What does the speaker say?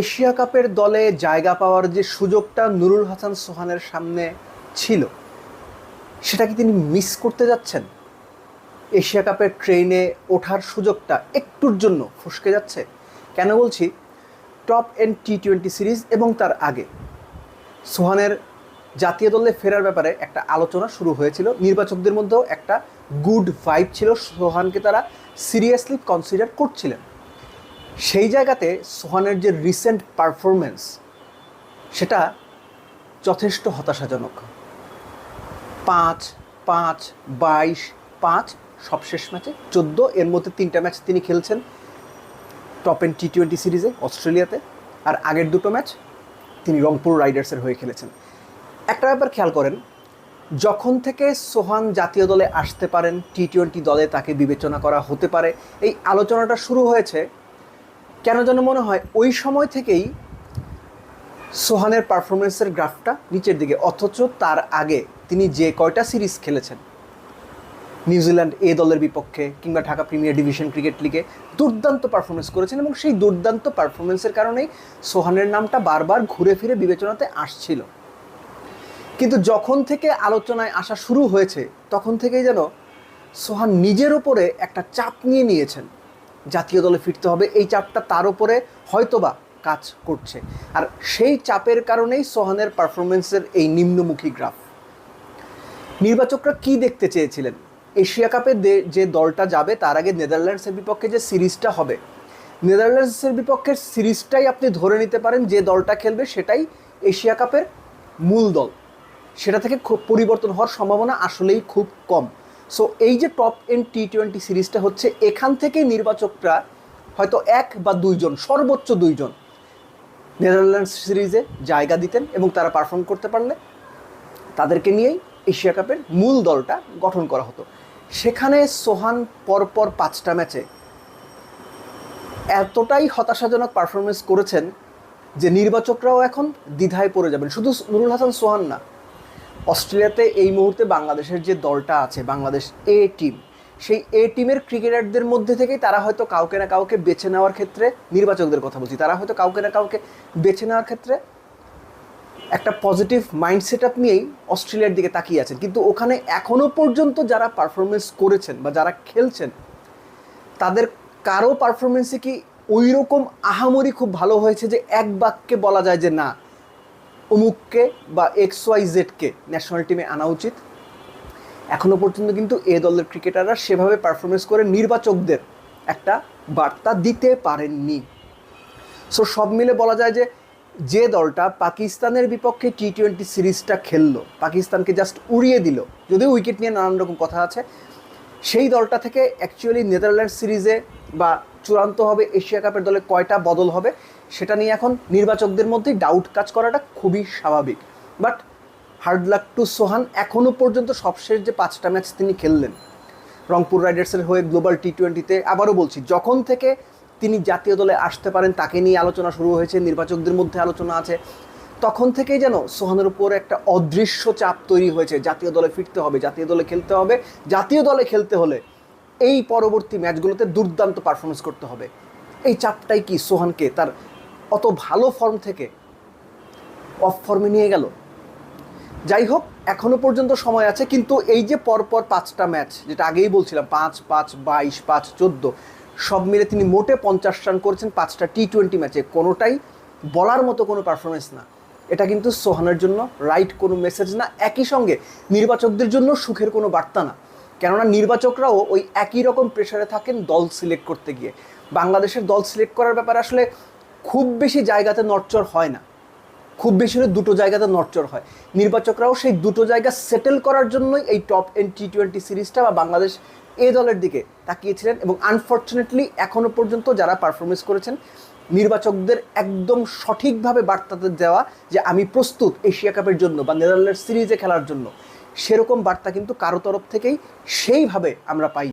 Asia কাপের দলে জায়গা পাওয়ার যে সুযোগটা নুরুল হাসান সোহানের সামনে ছিল, সেটা কি তিনি মিস করতে যাচ্ছেন? এশিয়া কাপের ট্রেনে ওঠার সুযোগটা একটুর জন্য ফসকে যাচ্ছে? কেন বলছি? Top end T twenty series এবং তার আগে। সোহানের জাতীয় দলে ফেরার ব্যাপারে একটা আলোচনা শুরু হয়েছিল। নির্বাচকদের মধ্যেও একটা গুড ভাইব ছিল। সোহানকে তারা সিরিয়াসলি কনসিডার করছিলেন। সেই জায়গাতে সোহানের যে রিসেন্ট পারফরমেন্স সেটা যথেষ্ট হতাশাজনক। পাঁচ পাঁচ, বাইশ, পাঁচ, সবশেষ ম্যাচে চোদ্দ, এর মধ্যে তিনটা ম্যাচ তিনি খেলছেন। টপ এন টি টোয়েন্টি সিরিজে অস্ট্রেলিয়াতে, আর আগের দুটো ম্যাচ তিনি রংপুর রাইডার্সের হয়ে খেলেছেন। একটা ব্যাপার খেয়াল করেন, যখন থেকে সোহান জাতীয় দলে আসতে পারেন টি টোয়েন্টি দলে তাকে বিবেচনা করা হতে পারে, এই আলোচনাটা শুরু হয়েছে কেন যেন মনে হয় ওই সময় থেকেই সোহানের পারফরমেন্সের গ্রাফটা নিচের দিকে, অথচ তার আগে তিনি যে কয়টা সিরিজ খেলেছেন। নিউজিল্যান্ড এ দলের বিপক্ষে কিংবা ঢাকা প্রিমিয়ার ডিভিশন ক্রিকেট লিগে দুর্দান্ত পারফরমেন্স করেছেন এবং সেই দুর্দান্ত পারফরমেন্সের কারণেই সোহানের নামটা বারবার ঘুরে ফিরে বিবেচনাতে আসছিল। কিন্তু যখন থেকে আলোচনায় আসা শুরু হয়েছে, তখন থেকেই যেন সোহান নিজের ওপরে একটা চাপ নিয়ে নিয়েছেন। জাতীয় দলে ফিরতে হবে। এই চাপটা তার উপরে হয়তোবা কাজ করছে। আর সেই চাপের কারণেই সোহানের পারফরমেন্সের এই নিম্নমুখী গ্রাফ। নির্বাচকরা কি দেখতে চেয়েছিলেন? এশিয়া কাপে যে দলটা যাবে, তার আগে নেদারল্যান্ডসের বিপক্ষে যে সিরিজটা হবে, নেদারল্যান্ডসের বিপক্ষে সিরিজটাই আপনি ধরে নিতে পারেন যে দলটা খেলবে সেটাই এশিয়া কাপের মূল দল। সেটা থেকে খুব পরিবর্তন হওয়ার সম্ভাবনা আসলেই খুব কম। সো এই যে টপ এন টি টোয়েন্টি সিরিজটা হচ্ছে, এখান থেকেই নির্বাচকরা হয়তো এক বা দুইজন, সর্বোচ্চ দুইজন নেদারল্যান্ডস সিরিজে জায়গা দিতেন এবং তারা পারফর্ম করতে পারলে। তাদেরকে নিয়েই এশিয়া কাপের মূল দলটা গঠন করা হতো। সেখানে সোহান পরপর পাঁচটা ম্যাচে এতটাই হতাশাজনক পারফরমেন্স করেছেন যে নির্বাচকরাও এখন দ্বিধায় পড়ে যাবেন। শুধু নুরুল হাসান, সোহান না অস্ট্রেলিয়াতে এই মুহূর্তে বাংলাদেশের যে দলটা আছে, বাংলাদেশ এ টিম সেই এ টিমের ক্রিকেটারদের মধ্যে থেকেই তারা হয়তো কাউকে না কাউকে বেছে নেওয়ার ক্ষেত্রে নির্বাচকদের কথা বলছি। তারা হয়তো কাউকে না কাউকে বেছে নেওয়ার ক্ষেত্রে একটা পজিটিভ মাইন্ড সেট আপ নিয়েই অস্ট্রেলিয়ার দিকে তাকিয়ে আছেন। কিন্তু ওখানে এখনও পর্যন্ত যারা পারফরমেন্স করেছেন বা যারা খেলছেন, তাদের কারও পারফরমেন্সে কি ওই রকম আহামরি খুব ভালো হয়েছে যে এক বাক্যে বলা যায় যে না অমুককে বা এক্স ওয়াই জেডকে ন্যাশনাল টিমে আনা উচিত। এখনও পর্যন্ত কিন্তু এ দলের ক্রিকেটাররা সেভাবে পারফরমেন্স করে নির্বাচকদের একটা বার্তা দিতে পারেননি। সো সব মিলে বলা যায় যে যে দলটা পাকিস্তানের বিপক্ষে টি টোয়েন্টি সিরিজটা খেললো, পাকিস্তানকে জাস্ট উড়িয়ে দিল, যদিও উইকেট নিয়ে নানান রকম কথা আছে, সেই দলটা থেকে অ্যাকচুয়ালি নেদারল্যান্ড সিরিজে বা চূড়ান্ত হবে এশিয়া কাপের দলে কয়টা বদল হবে, সেটা নিয়ে এখন নির্বাচকদের মধ্যে ডাউট কাজ করাটা খুবই স্বাভাবিক। But hard luck to Sohan এখনও পর্যন্ত সবশেষ যে পাঁচটা ম্যাচ তিনি খেললেন, রংপুর রাইডার্সের হয়ে গ্লোবাল টি টোয়েন্টিতে আবারও বলছি, যখন থেকে তিনি জাতীয় দলে আসতে পারেন, তাকে নিয়ে আলোচনা শুরু হয়েছে, নির্বাচকদের মধ্যে আলোচনা আছে, তখন থেকেই যেন সোহানের উপর একটা অদৃশ্য চাপ তৈরি হয়েছে, জাতীয় দলে ফিরতে হবে, জাতীয় দলে খেলতে হবে, জাতীয় দলে খেলতে হলে এই পরবর্তী ম্যাচগুলোতে দুর্দান্ত পারফরমেন্স করতে হবে। এই চাপটাই কি সোহানকে তার অত ভালো ফর্ম থেকে অফ ফর্মে নিয়ে গেল? যাই হোক এখনও পর্যন্ত সময় আছে, কিন্তু এই যে পরপর পাঁচটা ম্যাচ, যেটা আগেই বলছিলাম, পাঁচ পাঁচ, বাইশ, পাঁচ, চোদ্দ, সব মিলে তিনি মোটে পঞ্চাশ রান করেছেন পাঁচটা টি টোয়েন্টি ম্যাচে। কোনোটাই বলার মতো কোনো পারফরমেন্স না। এটা কিন্তু সোহানের জন্য রাইট কোনো মেসেজ না। একই সঙ্গে নির্বাচকদের জন্য সুখের কোনো বার্তা না। কেননা নির্বাচকরাও ওই একই রকম প্রেশারে থাকেন দল সিলেক্ট করতে গিয়ে। বাংলাদেশের দল সিলেক্ট করার ব্যাপারে আসলে খুব বেশি জায়গাতে নড়চড় হয় না। খুব বেশি হলে দুটো জায়গাতে নড়চড় হয়। নির্বাচকরাও সেই দুটো জায়গা সেটেল করার জন্যই এই টপ এন টি টোয়েন্টি সিরিজটা বা বাংলাদেশ এ দলের দিকে তাকিয়েছিলেন এবং আনফর্চুনেটলি এখনও পর্যন্ত যারা পারফরমেন্স করেছেন, নির্বাচকদের একদম সঠিকভাবে বার্তাতে দেওয়া যে আমি প্রস্তুত এশিয়া কাপের জন্য বা নেদারল্যান্ড সিরিজে খেলার জন্য। সেরকম বার্তা কিন্তু কারও তরফ থেকেই সেইভাবে আমরা পাই।